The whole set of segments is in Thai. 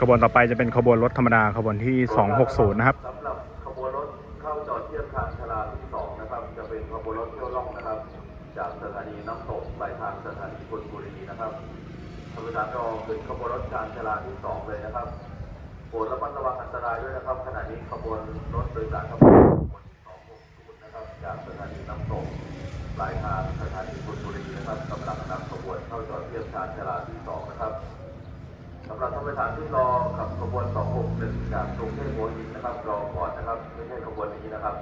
ขบวนต่อไปจะเป็นขบวนรถธรรมดาขบวนที่ 260 นะครับสำหรับขบวนรถเข้าจอดเทียบทางชลาที่สองนะครับ จะเป็นขบวนรถเที่ยวล่องนะครับ จากสถานีน้ำตกปลายทางสถานีกุนบุรีนะครับท่านผู้ชมรอขึ้นขบวนรถการชลาที่สองเลยนะครับโปรดระมัดระวังอันตรายด้วยนะครับขณะนี้ขบวนรถโดยสารขบวน260 นะครับ จากสถานีน้ำตกปลายทางสถานีกุนบุรีนะครับกำลังนำขบวนเข้าจอดเทียบทางชลาที่สองนะครับ สำหรับท่านผู้โดยสานที่รอกับขบวน 261 จากกรุงเทพหัวหินนะครับ รอก่อนนะครับ ไม่ใช่ขบวนนี้นะครับ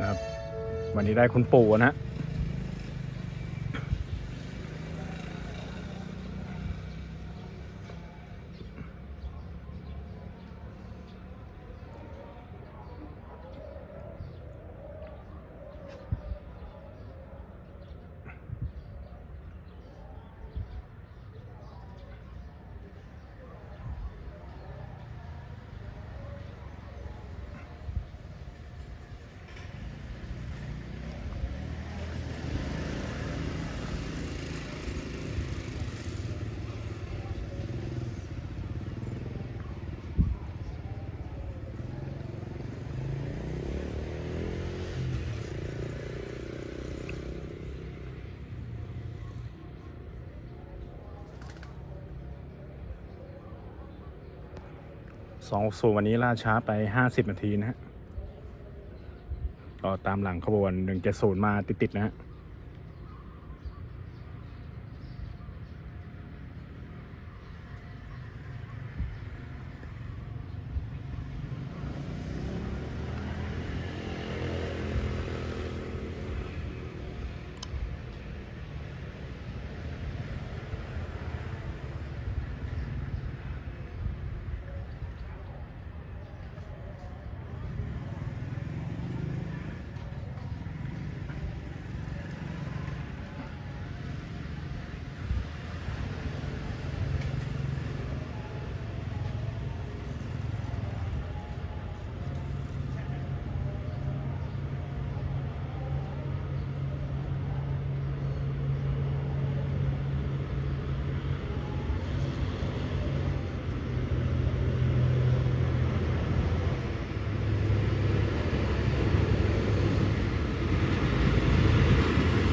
นะครับ วันนี้ได้คุณปู่นะ สองสูวันนี้ล่าช้าไปห้าสิบนาทีนะฮะก็ตามหลังขบวนหนึ่งเจ็ดศูนย์มาติดๆนะฮะ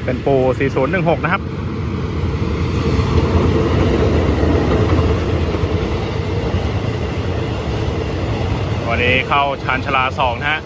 เป็นโปร4016 นะครับ วันนี้เข้าชานชลา2นะฮะ